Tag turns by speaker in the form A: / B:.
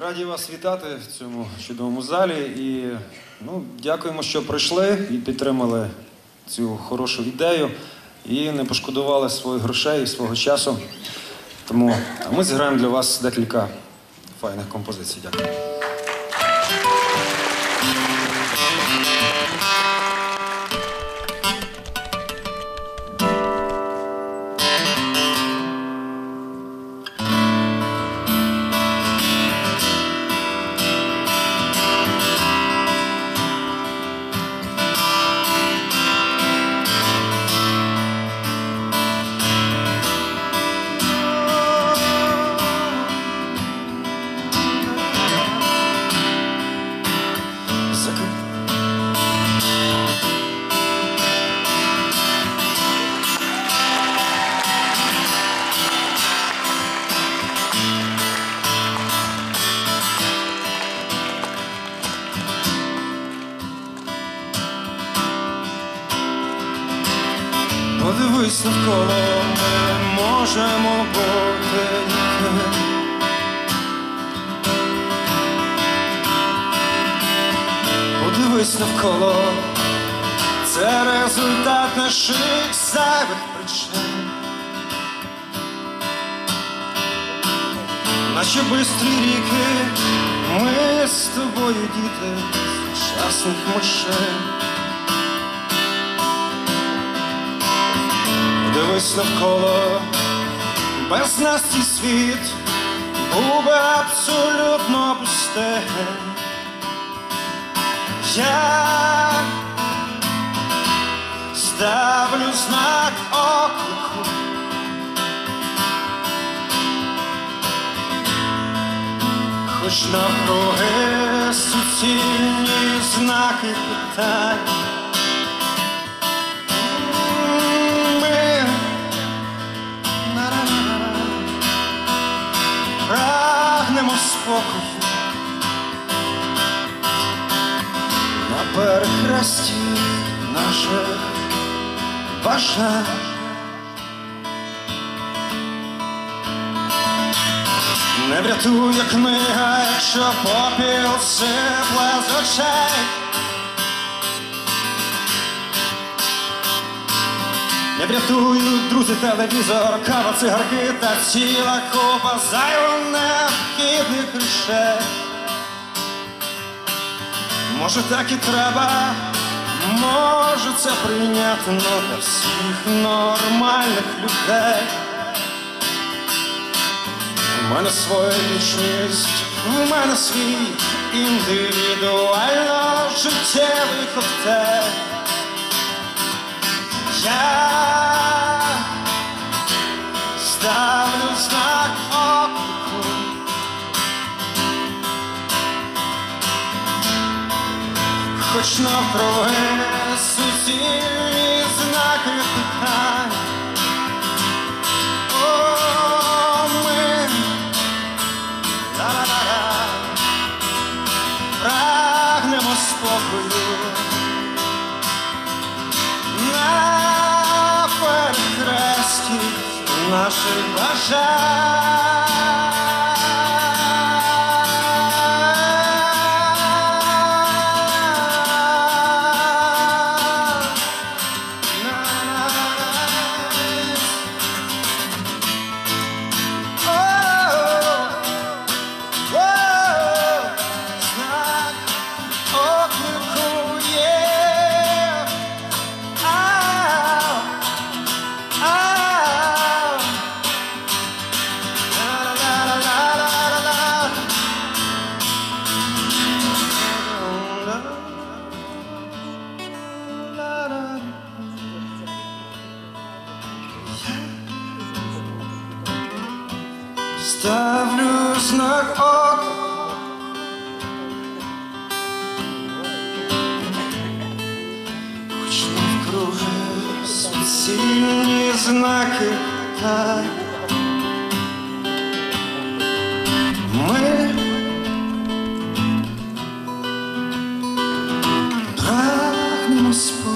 A: Раді вас вітати в цьому чудовому залі. І ну, дякуємо, що прийшли і підтримали цю хорошу ідею і не пошкодували своїх грошей і свого часу. Тому ми зіграємо для вас декілька файних композицій. Дякую. Подивись навколо, ми можемо бути. Подивись навколо, це результат наших зайвих причин. Наші бистрі ріки, ми з тобою діти сучасних машин. Дивись навколо, без нас цей світ був би абсолютно пустим. Я ставлю знак оклику. Хоч навкруги суцільні знаки питань. Спокою. на перехресті наших бажань. Не врятує книга, якщо попіл сипле з очей. Не врятують друзі, телевізор, кава, цигарки та ціла купа зайво речей. Може так і треба, може це прийнятно для всіх нормальних людей. У мене своя вічність, в мене свій індивідуально життєвий коктейль. Я Хоч навкруги суцільні знаки питань. О, ми ла-ла-ла-ла, прагнемо спокою на перехресті наших бажань. Ставлю знак ока. Хоч не навкруги суцільні знаки та ми прагнемо спокою